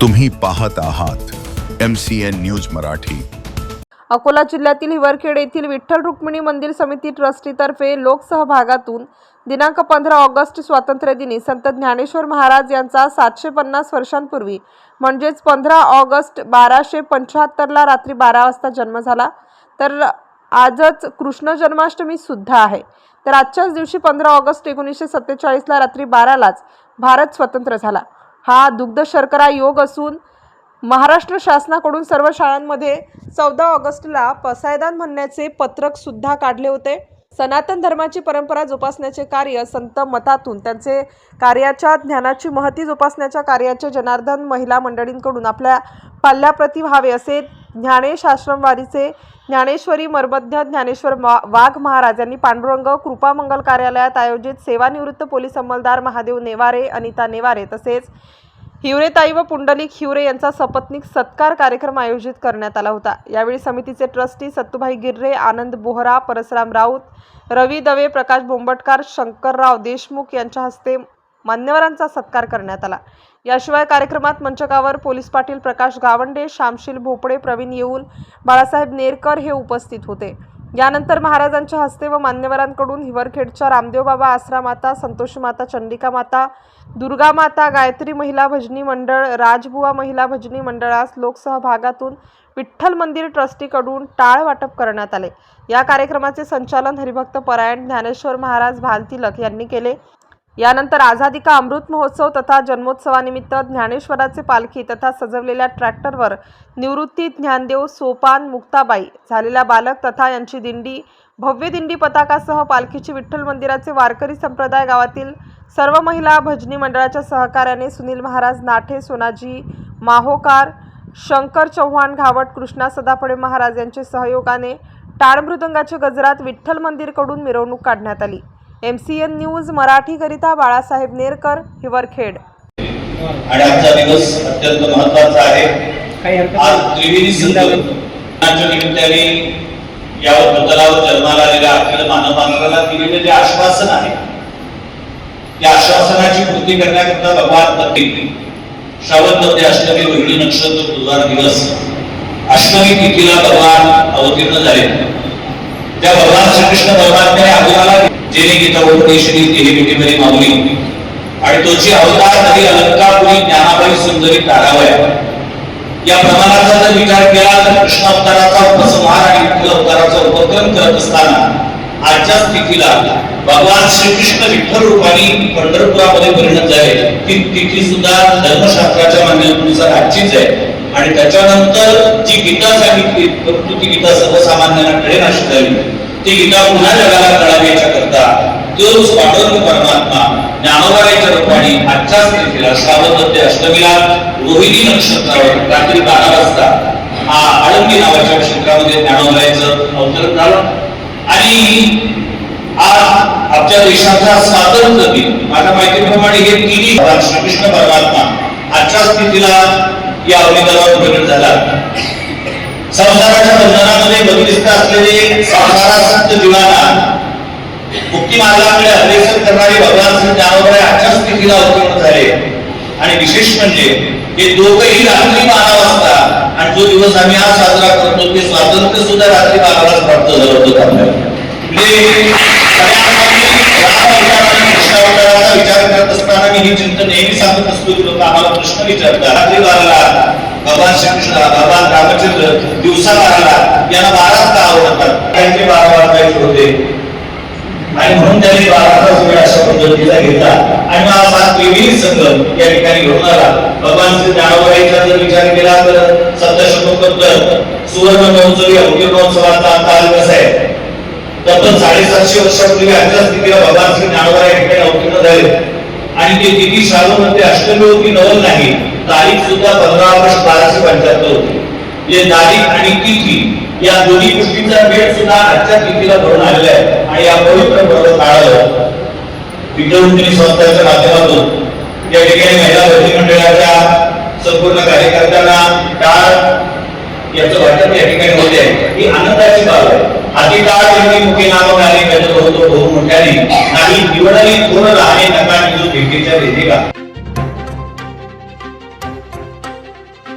तुम्ही पाहत आहात M C N news Marathi. Akola जिल्ह्यातील हिवरखेड येथील विठ्ठल रुक्मिणी मंदिर समिती ट्रस्टीतर्फे लोकसहभागातून दिनांक पंधरा ऑगस्ट स्वातंत्र्य दिनी संत ज्ञानेश्वर महाराज यांचा सातशे पन्नास वर्षांपूर्वी म्हणजेच पंधरा ऑगस्ट बाराशे पंच्याहत्तरला रात्री बारा वाजता जन्म झाला. तर आजच कृष्ण जन्माष्टमी सुद्धा आहे. तर आजच्याच दिवशी पंधरा ऑगस्ट एकोणीसशे सत्तेचाळीसला रात्री बारालाच भारत स्वतंत्र झाला. हा दुग्ध शर्करा योग असून महाराष्ट्र शासनाकडून सर्व शाळांमध्ये चौदा ऑगस्टला पसायदान म्हणण्याचे पत्रक सुद्धा काढले होते. सनातन धर्माची परंपरा जोपासण्याचे कार्य संत मतातून त्यांचे कार्याच्या ज्ञानाची महती जोपासण्याच्या कार्याचे जनार्दन महिला मंडळींकडून आपल्या पाल्याप्रती व्हावे असे ज्ञानेश आश्रमवारीचे ज्ञानेश्वरी मर्मज्ञ ज्ञानेश्वर मा- वाघ महाराज यांनी पांडुरंग कृपामंगल कार्यालयात आयोजित सेवानिवृत्त पोलीस अंमलदार महादेव नेवारे अनिता नेवारे तसेच हिवरेताई व पुंडलिक हिवरे यांचा सपत्निक सत्कार कार्यक्रम आयोजित करण्यात आला होता. यावेळी समितीचे ट्रस्टी सत्तूभाई गिर्रे आनंद बोहरा परसराम राऊत रवी दवे प्रकाश बोंबटकार शंकरराव देशमुख यांच्या हस्ते मान्यवरांचा सत्कार करण्यात आला. याशिवाय कार्यक्रमात मंचकावर पोलीस पाटील प्रकाश गावंडे श्यामशील भोपळे प्रवीण येऊल बाळासाहेब नेरकर हे उपस्थित होते. यानंतर महाराजांच्या हस्ते व मान्यवरांकडून हिवरखेडच्या रामदेव बाबा आसरा माता संतोषी माता चंडिका माता दुर्गा माता गायत्री महिला भजनी मंडळ राजबुवा महिला भजनी मंडळास लोकसहभागातून विठ्ठल मंदिर ट्रस्टीकडून टाळ वाटप करण्यात आले. या कार्यक्रमाचे संचालन हरिभक्त परायण ज्ञानेश्वर महाराज भालतिलक यांनी केले. यानंतर आझादी का अमृत महोत्सव तथा जन्मोत्सवानिमित्त ज्ञानेश्वराचे पालखी तथा सजवलेल्या ट्रॅक्टरवर निवृत्ती ज्ञानदेव सोपान मुक्ताबाई झालेला बालक तथा यांची दिंडी भव्य दिंडी पताकासह पालखीची विठ्ठल मंदिराचे वारकरी संप्रदाय गावातील सर्व महिला भजनी मंडळाच्या सहकार्याने सुनील महाराज नाठे सोनाजी माहोकार शंकर चव्हाण घावट कृष्णा सदाफळे महाराज यांचे सहयोगाने टाळ मृदंगाच्या गजरात विठ्ठल मंदिरकडून मिरवणूक काढण्यात आली. एम सी एन न्यूज मराठीकरिता बाळासाहेब नेरकर हिवरखेड. आणि आजचा दिवस अत्यंत महत्त्वाचा आहे. आज. त्रिवेणी निमित्ताने या भूतलावर जन्माला आलेल्या दिलेले जे आश्वासन आहे त्या आश्वासनाची पूर्ती करण्याकरता भगवान पत्नी श्रावणमध्ये अष्टमी रोहिणी नक्षत्र बुधवार दिवस अष्टमी तिथीला भगवान अवतीर्ण झाले. त्या भगवान श्रीकृष्ण परमात्म्याने अर्जुनाला जेणे गीता उपदेशनी तेही मिठीमध्ये मागली आणि तोची अवतार तरी अलंकापुरी ज्ञानाबाई सुंदरी तारावया या प्रमाणाचा जर विचार केला तर कृष्ण अवताराचा उपसंहार आणि विठ्ठल अवताराचा उपक्रम करत असताना आजच्या स्थितीला भगवान श्रीकृष्ण विठ्ठल रूपाने पंढरपुरामध्ये परिणत झाले. ती तिथी सुद्धा धर्मशास्त्राच्या मान्यतेनुसार आजचीच आहे. आणि त्याच्यानंतर जी गीता सांगितली परंतु ती गीता सर्वसामान्यांना कळेल अशी झाली ती गीता पुन्हा जगाला कळावी याच्या करता तोच पांडुरंग परमात्मा. ज्ञानोबाईच्या रूपाने आजच्या स्थितीला श्रावण अष्टमीला रोहिणी नक्षत्रावर रात्री बारा वाजता हा आळंदी नावाच्या क्षेत्रामध्ये ज्ञानोबाईचं अवतरण झालं आणि आज आमच्या देशाचा स्वातंत्र्य दिन. माझ्या माहितीप्रमाणे हे तिन्ही श्रीकृष्ण परमात्मा आजच्या स्थितीला या अवनिदानावर प्रकट झाला. संसाराच्या बंधनामध्ये तिला स्थितीला झाले. आणि विशेष म्हणजे हे दोघही रात्री बारा वाजता आणि जो दिवस आम्ही आज साजरा करतो ते स्वातंत्र्य सुद्धा रात्री बारालाच प्राप्त झालं होतं आपल्याला. विचार करत असताना मी ही चिंता नेहमी सांगत असतो की लोक आम्हाला प्रश्न विचारतात. रात्री बाराला भगवान श्रीकृष्ण भगवान रामचंद्र दिवसा बाराला यांना बाराच का आवडतात? त्यांचे बारा वाजवायचे होते. आणि म्हणून त्यांनी बाराचा वेळ अशा पद्धतीला घेतला. आणि मग सात त्रिवेणी संघ या ठिकाणी घेऊन आला भगवान श्री ज्ञानोबाईचा जर विचार केला तर सप्तशतकोत्तर सुवर्ण महोत्सवी अवघी महोत्सवाचा काल कसा आहे? तब्बल साडेसातशे वर्षापूर्वी आजच्या स्थितीला भगवान श्री ज्ञानोबा या ठिकाणी अवतीर्ण झाले. आणि ते तिथी श्रावणमध्ये अष्टमी होती नवल नाही तारीख सुद्धा पंधरा ऑगस्ट बाराशे पंच्याहत्तर होती जे तारीख आणि तिथी या दोन्ही गोष्टींचा वेळ सुद्धा आजच्या तिथीला भरून आलेला आहे. आणि या पवित्र पर्व काळावर विद्यार्थी संस्थांच्या माध्यमातून या ठिकाणी महिला भरती मंडळाच्या संपूर्ण कार्यकर्त्यांना टाळ याचं वाटप या ठिकाणी होते. ही आनंदाची बाब आहे. आधी काळ त्यांनी मुखे नाव आले त्याचं होतो बहु मोठ्याने नाही निवडणी पूर्ण राहणे